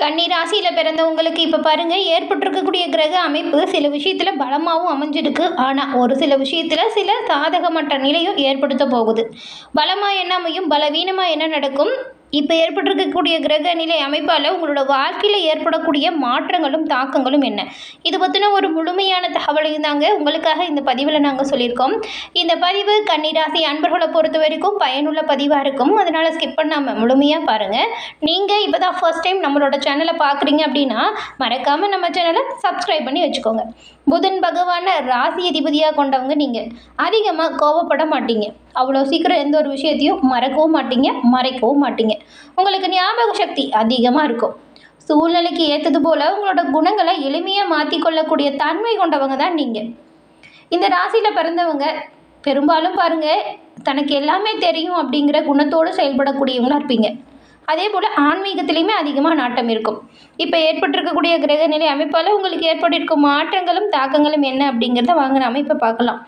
கன்னி ராசியில் பிறந்தவங்களுக்கு இப்போ பாருங்கள் ஏற்பட்டிருக்கக்கூடிய கிரக அமைப்பு சில விஷயத்தில் பலமாகவும் அமைஞ்சிருக்கு. ஆனால் ஒரு சில விஷயத்தில் சில சாதகமற்ற நிலையும் ஏற்படுத்த போகுது. பலமாக என்ன அமையும்? பலவீனமாக என்ன நடக்கும்? இப்போ ஏற்பட்டிருக்கக்கூடிய கிரக நிலை அமைப்பால் உங்களோட வாழ்க்கையில் ஏற்படக்கூடிய மாற்றங்களும் தாக்கங்களும் என்ன? இது பற்றின ஒரு முழுமையான தகவலையும் தாங்க உங்களுக்காக இந்த பதிவில் நாங்கள் சொல்லியிருக்கோம். இந்த பதிவு கன்னிராசி அன்பர்களை பொறுத்த வரைக்கும் பயனுள்ள பதிவாக இருக்கும். அதனால் ஸ்கிப் பண்ணாமல் முழுமையாக பாருங்கள் நீங்கள் இப்போ தான் ஃபர்ஸ்ட் டைம் நம்மளோட சேனலை பார்க்குறீங்க அப்படின்னா மறக்காமல் நம்ம சேனலை சப்ஸ்கிரைப் பண்ணி வச்சுக்கோங்க. புதன் பகவானை ராசி அதிபதியாக கொண்டவங்க நீங்கள் அதிகமாக கோவப்பட மாட்டீங்க. அவ்வளோ சீக்கிரம் எந்த ஒரு விஷயத்தையும் மறக்கவும் மாட்டீங்க மறைக்கவும் மாட்டீங்க. உங்களுக்கு ஞாபக சக்தி அதிகமாக இருக்கும். சூழ்நிலைக்கு ஏற்றது போல் உங்களோட குணங்களை எளிமையாக மாற்றிக்கொள்ளக்கூடிய தன்மை கொண்டவங்க தான் நீங்கள் இந்த ராசியில் பிறந்தவங்க பெரும்பாலும் பாருங்கள் தனக்கு எல்லாமே தெரியும் அப்படிங்கிற குணத்தோடு செயல்படக்கூடியவங்களா இருப்பீங்க. அதே போல் ஆன்மீகத்திலையுமே அதிகமாக நாட்டம் இருக்கும். இப்போ ஏற்பட்டிருக்கக்கூடிய கிரகநிலை அமைப்பால் உங்களுக்கு ஏற்பட்டிருக்கும் மாற்றங்களும் தாக்கங்களும் என்ன அப்படிங்கிறத வாங்க அமைப்பை இப்போ பார்க்கலாம்.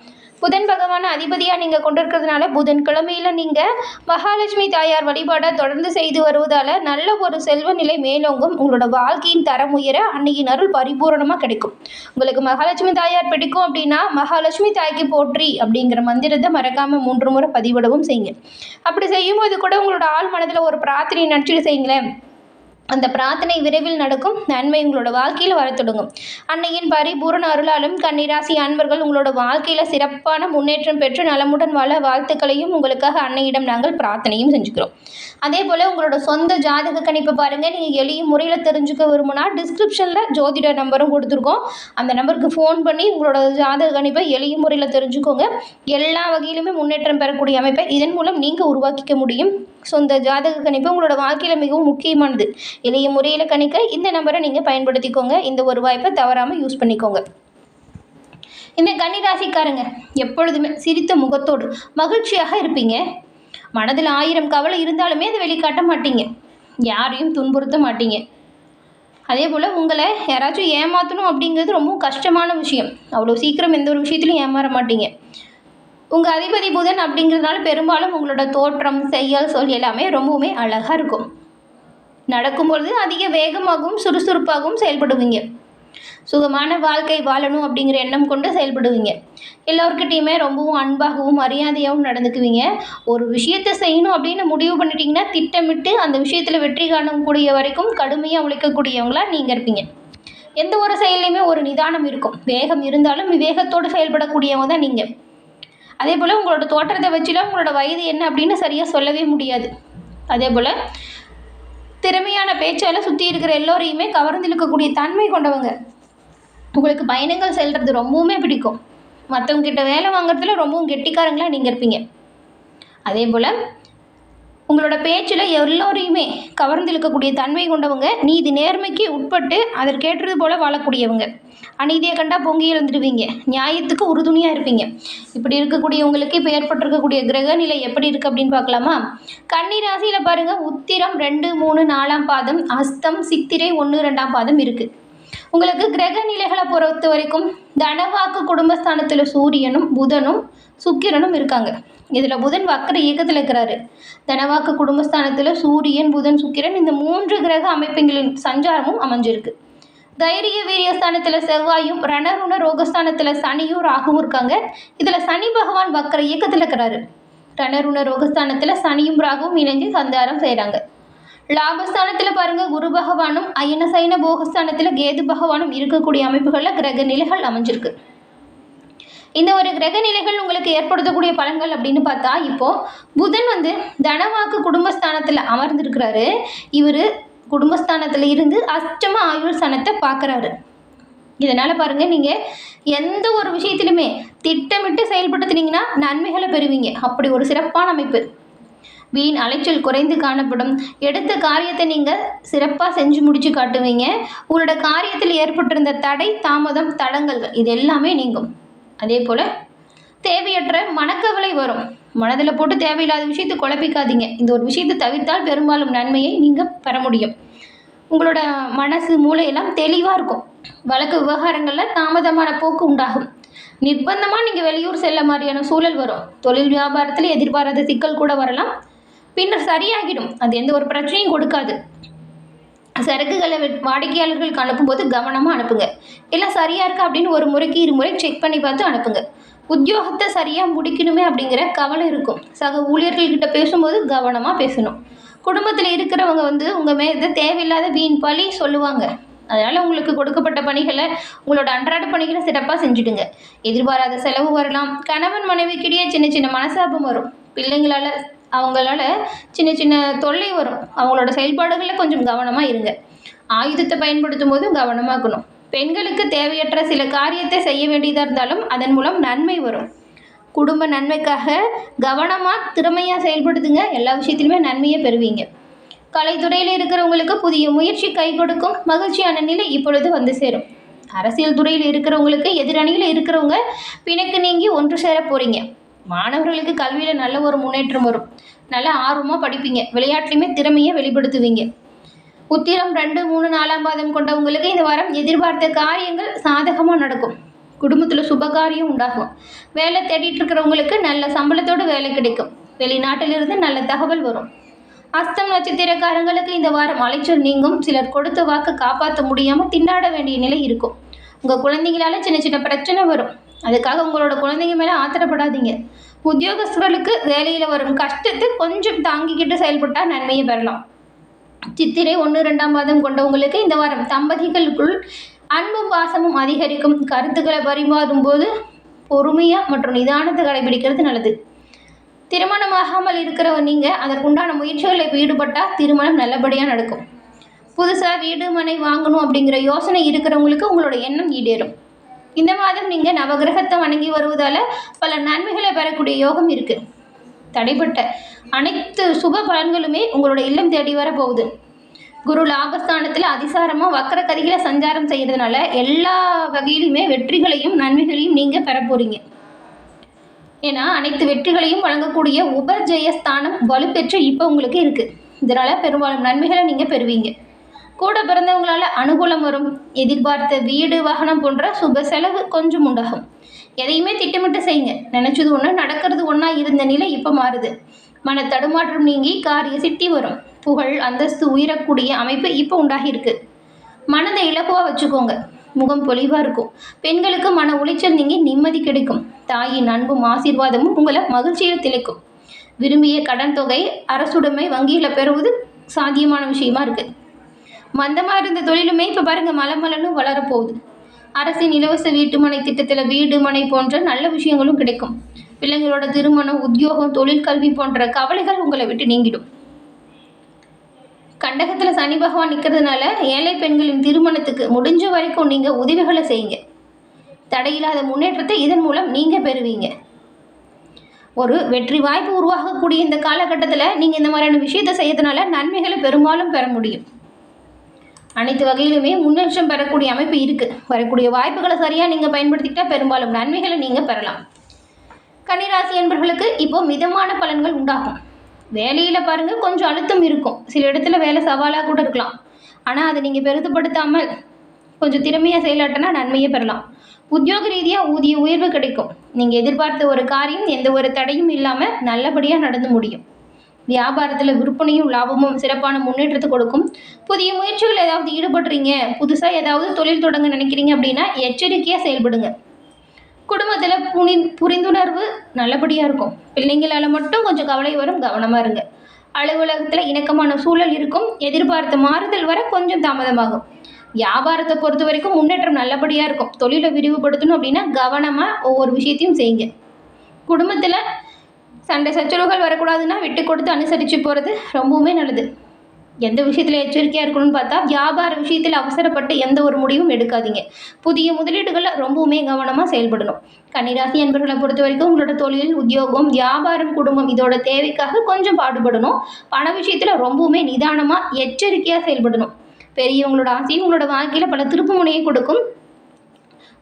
புதன் பகவான அதிபதியாக நீங்கள் கொண்டிருக்கிறதுனால புதன் கிழமையில் நீங்கள் மகாலட்சுமி தாயார் வழிபாடை தொடர்ந்து செய்து வருவதால் நல்ல ஒரு செல்வ நிலை மேலோங்கும். உங்களோட வாழ்க்கையின் தரம் உயர அன்னையின் அருள் பரிபூரணமாக கிடைக்கும். உங்களுக்கு மகாலட்சுமி தாயார் பிடிக்கும் அப்படின்னா மகாலட்சுமி தாய்க்கு போற்றி அப்படிங்கிற மந்திரத்தை மறக்காமல் மூன்று முறை பதிவிடவும் செய்யுங்க. அப்படி செய்யும்போது கூட உங்களோட ஆள் மனதில் ஒரு பிரார்த்தனை நினச்சிட்டு செய்யுங்களேன். அந்த பிரார்த்தனை விரைவில் நடக்கும். நன்மை உங்களோட வாழ்க்கையில் வர தொடங்கும். அன்னையின் பரிபூரண அருளாலும் கன்னிராசி அன்பர்கள் உங்களோட வாழ்க்கையில் சிறப்பான முன்னேற்றம் பெற்று நலமுடன் வாழ வாழ்த்துக்களையும் உங்களுக்காக அன்னையிடம் நாங்கள் பிரார்த்தனையும் செஞ்சுக்கிறோம். அதே போல் உங்களோட சொந்த ஜாதக கணிப்பு பாருங்கள் நீங்கள் எளிய முறையில் தெரிஞ்சுக்க விரும்புனா டிஸ்கிரிப்ஷனில் ஜோதிட நம்பரும் கொடுத்துருக்கோம். அந்த நம்பருக்கு ஃபோன் பண்ணி உங்களோட ஜாதக கணிப்பை எளிய முறையில் தெரிஞ்சுக்கோங்க. எல்லா வகையிலுமே முன்னேற்றம் பெறக்கூடிய அமைப்பை இதன் மூலம் நீங்கள் உருவாக்கிக்க முடியும். ஸோ இந்த ஜாதக கணிப்பு உங்களோட வாழ்க்கையில் மிகவும் முக்கியமானது. எளிய முறையில் கணிக்க இந்த நம்பரை நீங்கள் பயன்படுத்திக்கோங்க. இந்த ஒரு வாய்ப்பை தவறாமல் யூஸ் பண்ணிக்கோங்க. இந்த கன்னிராசிக்காரங்க எப்பொழுதுமே சிரித்த முகத்தோடு மகிழ்ச்சியாக இருப்பீங்க. மனதில் ஆயிரம் கவலை இருந்தாலுமே அதை வெளிக்காட்ட மாட்டீங்க. யாரையும் துன்புறுத்த மாட்டீங்க. அதே போல் உங்களை யாராச்சும் ஏமாற்றணும் அப்படிங்கிறது ரொம்ப கஷ்டமான விஷயம். அவ்வளோ சீக்கிரம் எந்த ஒரு விஷயத்துலையும் ஏமாற மாட்டீங்க. உங்கள் அதிபதி புதன் அப்படிங்கிறதுனால பெரும்பாலும் உங்களோட தோற்றம் செயல் சொல் எல்லாமே ரொம்பவுமே அழகாக இருக்கும். நடக்கும்பொழுது அதிக வேகமாகவும் சுறுசுறுப்பாகவும் செயல்படுவீங்க. சுகமான வாழ்க்கை வாழணும் அப்படிங்கிற எண்ணம் கொண்டு செயல்படுவீங்க. எல்லோருக்கிட்டையுமே ரொம்பவும் அன்பாகவும் மரியாதையாகவும் நடந்துக்குவீங்க. ஒரு விஷயத்தை செய்யணும் அப்படின்னு முடிவு பண்ணிட்டீங்கன்னா திட்டமிட்டு அந்த விஷயத்தில் வெற்றி காணக்கூடிய வரைக்கும் கடுமையாக உழைக்கக்கூடியவங்களாக நீங்கள் இருப்பீங்க. எந்த ஒரு செயல்லையுமே ஒரு நிதானம் இருக்கும். வேகம் இருந்தாலும் விவேகத்தோடு செயல்படக்கூடியவங்க தான் நீங்கள் அதே போல் உங்களோட தோற்றத்தை வச்சுலாம் உங்களோட வயது என்ன அப்படின்னு சரியாக சொல்லவே முடியாது. அதே போல் திறமையான பேச்சால் சுற்றி இருக்கிற எல்லோரையுமே கவர்ந்து இழுக்கக்கூடிய தன்மை கொண்டவங்க. உங்களுக்கு பயணங்கள் செல்கிறது ரொம்பவுமே பிடிக்கும். மற்றவங்க கிட்ட வேலை வாங்குறதுல ரொம்பவும் கெட்டிக்காரங்களாக நீங்கள் இருப்பீங்க. அதே போல் உங்களோட பேச்சில் எல்லோரையுமே கவர்ந்து இழுக்கக்கூடிய தன்மை கொண்டவங்க நீதி நேர்மைக்கு உட்பட்டு அதற்கேற்றது போல் வாழக்கூடியவங்க. அநீதியை கண்டா பொங்கி எழுந்துடுவீங்க. நியாயத்துக்கு உறுதுணையாக இருப்பீங்க. இப்படி இருக்கக்கூடியவங்களுக்கு இப்போ ஏற்பட்டிருக்கக்கூடிய கிரக நிலை எப்படி இருக்குது அப்படின்னு பார்க்கலாமா? கன்னி ராசியில் பாருங்கள் உத்திரம் ரெண்டு மூணு நாலாம் பாதம் அஸ்தம் சித்திரை ஒன்று ரெண்டாம் பாதம் இருக்குது உங்களுக்கு கிரக நிலைகளை பொறுத்த வரைக்கும் தனவாக்கு குடும்பஸ்தானத்தில் சூரியனும் புதனும் சுக்கிரனும் இருக்காங்க. இதில் புதன் வக்கர இயக்கத்தில் இருக்கிறாரு. தனவாக்கு குடும்பஸ்தானத்தில் சூரியன் புதன் சுக்கிரன் இந்த மூன்று கிரக அமைப்புகளின் சஞ்சாரமும் அமைஞ்சிருக்கு. தைரிய வீரியஸ்தானத்தில் செவ்வாயும் ரணருண ரோகஸ்தானத்தில் சனியும் ராகுவும் இருக்காங்க. இதில் சனி பகவான் வக்கர இயக்கத்தில் இருக்கிறாரு. ரணருண ரோகஸ்தானத்தில் சனியும் ராகுவும் இணைஞ்சு சந்தாரம் செய்கிறாங்க லாபஸ்தானத்தில் பாருங்கள் குரு பகவானும் அயனசைன போகஸ்தானத்தில் கேது பகவானும் இருக்கக்கூடிய அமைப்புகளில் கிரக நிலைகள் அமைஞ்சிருக்கு. இந்த ஒரு கிரக நிலைகள் உங்களுக்கு ஏற்படுத்தக்கூடிய பலன்கள் அப்படின்னு பார்த்தா இப்போது புதன் வந்து தனவாக்கு குடும்பஸ்தானத்தில் அமர்ந்திருக்கிறாரு. இவர் குடும்பஸ்தானத்தில் இருந்து அஷ்டம ஆயுள் சனத்தை பார்க்குறாரு. இதனால் பாருங்கள் நீங்கள் எந்த ஒரு விஷயத்திலுமே திட்டமிட்டு செயல்படுத்தினீங்கன்னா நன்மைகளை பெறுவீங்க. அப்படி ஒரு சிறப்பான அமைப்பு. வீண் அலைச்சல் குறைந்து காணப்படும். எடுத்த காரியத்தை நீங்கள் சிறப்பாக செஞ்சு முடித்து காட்டுவீங்க. உங்களோட காரியத்தில் ஏற்பட்டிருந்த தடை தாமதம் தடங்கல்கள் இது எல்லாமே நீங்கும். அதே போல் தேவையற்ற மனக்கவலை வரும். மனதில் போட்டு தேவையில்லாத விஷயத்தை குழப்பிக்காதீங்க. இந்த ஒரு விஷயத்தை தவிர்த்தால் பெரும்பாலும் நன்மையை நீங்கள் பெற முடியும். உங்களோட மனசு மூளையெல்லாம் தெளிவாக இருக்கும். வழக்கு விவகாரங்களில் தாமதமான போக்கு உண்டாகும். நிர்பந்தமாக நீங்கள் வெளியூர் செல்ல மாதிரியான சூழல் வரும். தொழில் வியாபாரத்தில் எதிர்பாராத சிக்கல் கூட வரலாம். பின்னர் சரியாகிடும். அது எந்த ஒரு பிரச்சனையும் கொடுக்காது. சரக்குகளை வெ- வாடிக்கையாளர்களுக்கு அனுப்பும்போது கவனமாக அனுப்புங்க. எல்லாம் சரியாக இருக்கா? அப்படின்னு ஒரு முறைக்கு இருமுறை செக் பண்ணி பார்த்து அனுப்புங்க. உத்தியோகத்தை சரியாக முடிக்கணுமே? அப்படிங்கிற கவலை இருக்கும். சக ஊழியர்கள்கிட்ட பேசும்போது கவனமாக பேசணும். குடும்பத்தில் இருக்கிறவங்க வந்து உங்கள் மேலே தேவையில்லாத வீண் பழி சொல்லுவாங்க. அதனால் உங்களுக்கு கொடுக்கப்பட்ட பணிகளை உங்களோட அன்றாட பணிகளை சிறப்பாக செஞ்சுடுங்க. எதிர்பாராத செலவு வரலாம். கணவன் மனைவிக்கிடையே சின்ன சின்ன மனசாபம் வரும். பிள்ளைங்களால் அவங்களால சின்ன சின்ன தொல்லை வரும். அவங்களோட செயல்பாடுகளில் கொஞ்சம் கவனமாக இருங்க. ஆயுதத்தை பயன்படுத்தும் போது கவனமாக இருக்கணும். பெண்களுக்கு தேவையற்ற சில காரியத்தை செய்ய வேண்டியதாக இருந்தாலும் அதன் மூலம் நன்மை வரும். குடும்ப நன்மைக்காக கவனமாக திறமையாக செயல்படுத்துங்க. எல்லா விஷயத்திலுமே நன்மையை பெறுவீங்க. கலைத்துறையில் இருக்கிறவங்களுக்கு புதிய முயற்சி கை கொடுக்கும் மகிழ்ச்சியான நிலை இப்பொழுது வந்து சேரும். அரசியல் துறையில் இருக்கிறவங்களுக்கு எதிரணியில் இருக்கிறவங்க பிணக்கு நீங்கி ஒன்று சேர போகிறீங்க மாணவர்களுக்கு கல்வியில் நல்ல ஒரு முன்னேற்றம் வரும். நல்ல ஆர்வமாக படிப்பீங்க. விளையாட்டுலையுமே திறமையை வெளிப்படுத்துவீங்க. உத்திரம் ரெண்டு மூணு நாலாம் பாதம் கொண்டவங்களுக்கு இந்த வாரம் எதிர்பார்த்த காரியங்கள் சாதகமாக நடக்கும். குடும்பத்தில் சுபகாரியம் உண்டாகும். வேலை தேடிட்டு இருக்கிறவங்களுக்கு நல்ல சம்பளத்தோடு வேலை கிடைக்கும். வெளிநாட்டிலிருந்து நல்ல தகவல் வரும். அஸ்தம் நட்சத்திரக்காரங்களுக்கு இந்த வாரம் அலைச்சல் நீங்கும். சிலர் கொடுத்த வாக்கு காப்பாற்ற முடியாமல் திண்டாட வேண்டிய நிலை இருக்கும். உங்கள் குழந்தைங்களால சின்ன சின்ன பிரச்சனை வரும். அதுக்காக உங்களோட குழந்தைங்க மேலே ஆத்திரப்படாதீங்க. உத்தியோகஸ்தர்களுக்கு வேலையில் வரும் கஷ்டத்தை கொஞ்சம் தாங்கிக்கிட்டு செயல்பட்டால் நன்மையை பெறலாம். சித்திரை ஒன்று ரெண்டாம் மாதம் கொண்டவங்களுக்கு இந்த வாரம் தம்பதிகளுக்குள் அன்பும் பாசமும் அதிகரிக்கும். கருத்துக்களை பரிமாறும் போது பொறுமையாக மற்றும் நிதானத்தை கடைபிடிக்கிறது நல்லது. திருமணமாகாமல் இருக்கிறவ நீங்கள் அதற்குண்டான முயற்சிகளை ஈடுபட்டால் திருமணம் நல்லபடியாக நடக்கும். புதுசாக வீடு மனை வாங்கணும் அப்படிங்கிற யோசனை இருக்கிறவங்களுக்கு உங்களோட எண்ணம் ஈடேறும். இந்த மாதம் நீங்கள் நவகிரகத்தை வணங்கி வருவதால் பல நன்மைகளை பெறக்கூடிய யோகம் இருக்குது தடைப்பட்ட அனைத்து சுப பலன்களுமே உங்களோட இல்லம் தேடி வர போகுது குரு லாபஸ்தானத்தில் அதிசாரமாக வக்கர கதிகளை சஞ்சாரம் செய்கிறதுனால எல்லா வகையிலுமே வெற்றிகளையும் நன்மைகளையும் நீங்கள் பெற போகிறீங்க ஏன்னா அனைத்து வெற்றிகளையும் வழங்கக்கூடிய உபஜெயஸ்தானம் வலுப்பெற்று இப்போ உங்களுக்கு இருக்குது இதனால் பெரும்பாலும் நன்மைகளை நீங்கள் பெறுவீங்க. கூட பிறந்தவங்களால அனுகூலம் வரும். எதிர்பார்த்த வீடு வாகனம் போன்ற சுப செலவு கொஞ்சம் உண்டாகும். எதையுமே திட்டமிட்டு செய்யுங்க. நினச்சது ஒன்று நடக்கிறது ஒன்றா இருந்த நிலை இப்போ மாறுது. மன தடுமாற்றம் நீங்கி காரிய சித்தி வரும். புகழ் அந்தஸ்து உயரக்கூடிய அமைப்பு இப்போ உண்டாகியிருக்கு. மனதை இலகுவாக வச்சுக்கோங்க. முகம் பொலிவாக இருக்கும். பெண்களுக்கு மன உளைச்சல் நீங்கி நிம்மதி கிடைக்கும். தாயின் அன்பும் ஆசீர்வாதமும் உங்களை மகிழ்ச்சியில் திளைக்கும். விரும்பிய கடன் தொகை அரசுடைமை வங்கியில் பெறுவது சாத்தியமான விஷயமா இருக்குது மந்தமாக இருந்த தொழிலுமே இப்போ பாருங்கள் மலமலன்னு வளரப்போகுது. அரசின் இலவச வீட்டுமனை திட்டத்தில் வீடு மனை போன்ற நல்ல விஷயங்களும் கிடைக்கும். பிள்ளைங்களோட திருமணம் உத்தியோகம் தொழில் கல்வி போன்ற கவலைகள் உங்களை விட்டு நீங்கிடும். கண்டகத்தில் சனி பகவான் நிற்கிறதுனால ஏழை பெண்களின் திருமணத்துக்கு முடிஞ்ச வரைக்கும் நீங்கள் உதவிகளை செய்யுங்க. தடையில்லாத முன்னேற்றத்தை இதன் மூலம் நீங்கள் பெறுவீங்க. ஒரு வெற்றி வாய்ப்பு உருவாகக்கூடிய இந்த காலகட்டத்தில் நீங்கள் இந்த மாதிரியான விஷயத்தை செய்யறதுனால நன்மைகளை பெரும்பாலும் பெற முடியும். அனைத்து வகையிலுமே முன்னேற்றம் பெறக்கூடிய அமைப்பு இருக்குது வரக்கூடிய வாய்ப்புகளை சரியாக நீங்கள் பயன்படுத்திக்கிட்டால் பெரும்பாலும் நன்மைகளை நீங்கள் பெறலாம். கன்னிராசி என்பவர்களுக்கு இப்போ மிதமான பலன்கள் உண்டாகும். வேலையில் பாருங்கள் கொஞ்சம் அழுத்தம் இருக்கும். சில இடத்துல வேலை சவாலாக கூட இருக்கலாம். ஆனால் அதை நீங்கள் பெரிதுபடுத்தாமல் கொஞ்சம் திறமையாக செயலாட்டினா நன்மையை பெறலாம். உத்தியோக ரீதியாக ஊதிய உயர்வு கிடைக்கும். நீங்கள் எதிர்பார்த்த ஒரு காரியம் எந்த ஒரு தடையும் இல்லாமல் நல்லபடியாக நடந்து முடியும். வியாபாரத்தில் விற்பனையும் லாபமும் சிறப்பான முன்னேற்றத்தை கொடுக்கும். புதிய முயற்சிகள் ஏதாவது ஈடுபடுறீங்க? புதுசாக ஏதாவது தொழில் தொடங்க நினைக்கிறீங்க அப்படின்னா எச்சரிக்கையாக செயல்படுங்க. குடும்பத்தில் புனி புரிந்துணர்வு நல்லபடியாக இருக்கும். பிள்ளைங்களால் மட்டும் கொஞ்சம் கவலை வரும் கவனமாக இருங்க. அலுவலகத்தில் இணக்கமான சூழல் இருக்கும். எதிர்பார்த்த மாறுதல் வர கொஞ்சம் தாமதமாகும். வியாபாரத்தை பொறுத்த வரைக்கும் முன்னேற்றம் நல்லபடியாக இருக்கும். தொழிலை விரிவுபடுத்தணும் அப்படின்னா கவனமாக ஒவ்வொரு விஷயத்தையும் செய்யுங்க. குடும்பத்தில் சண்டை சச்சரவுகள் வரக்கூடாதுன்னா விட்டு கொடுத்து அனுசரித்து போகிறது ரொம்பவுமே நல்லது. எந்த விஷயத்தில் எச்சரிக்கையாக இருக்கணும்னு பார்த்தா வியாபார விஷயத்தில் அவசரப்பட்டு எந்த ஒரு முடிவும் எடுக்காதீங்க. புதிய முதலீடுகளில் ரொம்பவுமே கவனமாக செயல்படணும். கன்னிராசி என்பவர்களை பொறுத்த வரைக்கும் உங்களோட தொழில் உத்தியோகம் வியாபாரம் குடும்பம் இதோட தேவைக்காக கொஞ்சம் பாடுபடணும். பண விஷயத்தில் ரொம்பவுமே நிதானமாக எச்சரிக்கையாக செயல்படணும். பெரியவங்களோட ஆசையும் உங்களோட வாழ்க்கையில் பல திருப்பு முனையை கொடுக்கும்.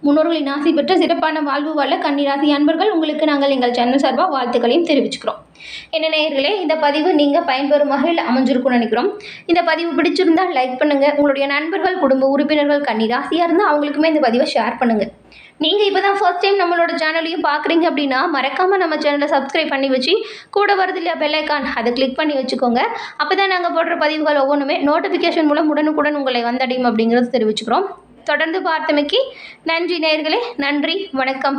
முன்னோர்களின் ஆசை பெற்ற சிறப்பான வாழ்வு வாழ கன்னிராசி அன்பர்கள் உங்களுக்கு நாங்கள் எங்கள் சேனல் சார்பாக வாழ்த்துக்களையும் தெரிவிச்சுக்கிறோம். என்ன நேயர்களே இந்த பதிவு நீங்கள் பயன்பெறும் வகையில் அமைஞ்சிருக்கும்னு நினைக்கிறோம். இந்த பதிவு பிடிச்சிருந்தால் லைக் பண்ணுங்கள் உங்களுடைய நண்பர்கள் குடும்ப உறுப்பினர்கள் கன்னிராசியாக இருந்தால் அவங்களுக்குமே இந்த பதிவை ஷேர் பண்ணுங்கள் நீங்கள் இப்போ தான் ஃபர்ஸ்ட் டைம் நம்மளோட சேனலையும் பார்க்குறீங்க அப்படின்னா மறக்காமல் நம்ம சேனலை சப்ஸ்கிரைப் பண்ணி வச்சு கூட வரது இல்லையா பெல்லைக்கான் அதை கிளிக் பண்ணி வச்சுக்கோங்க. அப்போ தான் நாங்கள் போடுற பதிவுகள் ஒவ்வொன்றுமே நோட்டிஃபிகேஷன் மூலம் உடனுக்குடன் உங்களை வந்தடையும் அப்படிங்கிறது தெரிவிச்சுக்கிறோம். தொடர்ந்து பார்த்தமைக்கு நன்றி நேயர்களே நன்றி வணக்கம்.